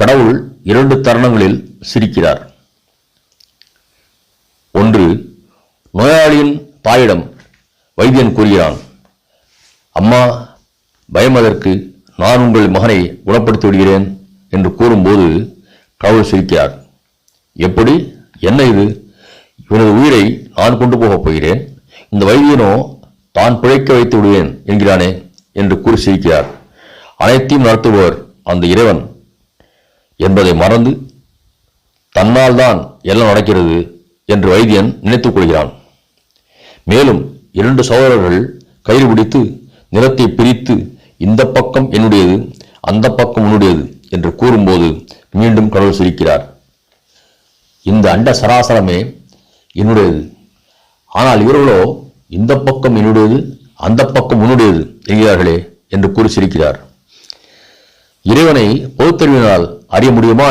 கடவுள் இரண்டு தருணங்களில் சிரிக்கிறார். ஒன்று நோயாளியின் தாயிடம் வைத்தியன் கூறுகிறான் அம்மா பயமதற்கு நான் உங்கள் மகனை குணப்படுத்தி விடுகிறேன் என்று கூறும்போது கடவுள் சிரிக்கிறார். எப்படி? என்ன இது? இவனது உயிரை நான் கொண்டு போகப் போகிறேன். இந்த வைத்தியனோ தான் பிழைக்க வைத்து விடுவேன் என்கிறானே என்று கூறி சிரிக்கிறார். அனைத்தையும் நடத்துபவர் அந்த இறைவன். என்பதை மறந்து தன்னால் தான் எல்லாம் நடக்கிறது என்று வைத்தியன் நினைத்துக் கொள்கிறான். மேலும் இரண்டு சகோதரர்கள் கயிறு பிடித்து நிலத்தை பிரித்து இந்த பக்கம் என்னுடையது அந்த பக்கம் உன்னுடையது என்று கூறும்போது மீண்டும் கடவுள் சிரிக்கிறார். இந்த அண்ட சராசரமே என்னுடையது. ஆனால் இவர்களோ இந்த பக்கம் என்னுடையது அந்த பக்கம் உன்னுடையது என்கிறார்களே என்று கூறி சிரிக்கிறார். இறைவனை பொதுத்தறிவினால் அறிய முடியுமா?